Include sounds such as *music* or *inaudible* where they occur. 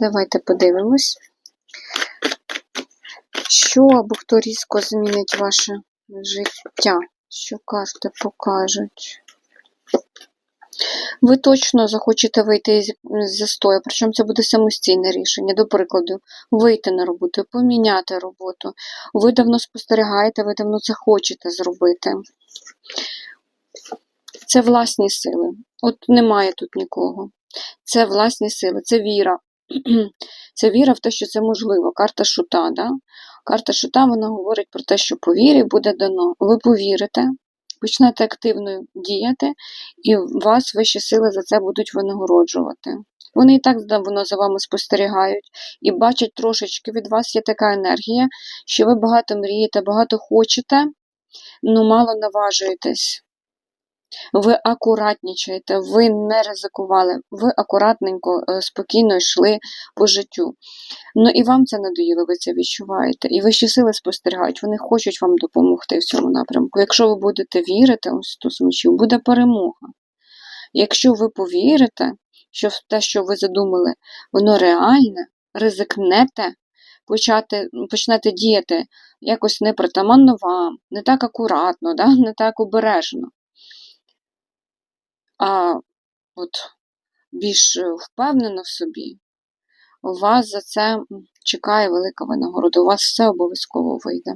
Давайте подивимось, що або хто різко змінить ваше життя. Що карти покажуть? Ви точно захочете вийти з застою, причому це буде самостійне рішення. До прикладу, вийти на роботу, поміняти роботу. Ви давно спостерігаєте, ви давно це хочете зробити. Це власні сили. От немає тут нікого. Це власні сили, це віра. *clears throat* Це віра в те, що це можливо. Карта шута. Да? Карта шута вона говорить про те, що по вірі буде дано. Ви повірите, почнете активно діяти, і вас вищі сили за це будуть винагороджувати. Вони і так давно за вами спостерігають і бачать трошечки від вас є така енергія, що ви багато мрієте, багато хочете, але мало наважуєтесь. Ви акуратнічаєте, ви не ризикували, ви акуратненько, е, спокійно йшли по життю. Ну і вам це надоїло, ви це відчуваєте. І вищі сили спостерігають, вони хочуть вам допомогти в цьому напрямку. Якщо ви будете вірити, ось тут мечів, буде перемога. Якщо ви повірите, що те, що ви задумали, воно реальне, ризикнете, почати, почнете діяти якось непритаманно вам, не так акуратно, да? не так обережно а от більш е, впевнено в собі, у вас за це чекає велика винагорода. У вас все обов'язково вийде.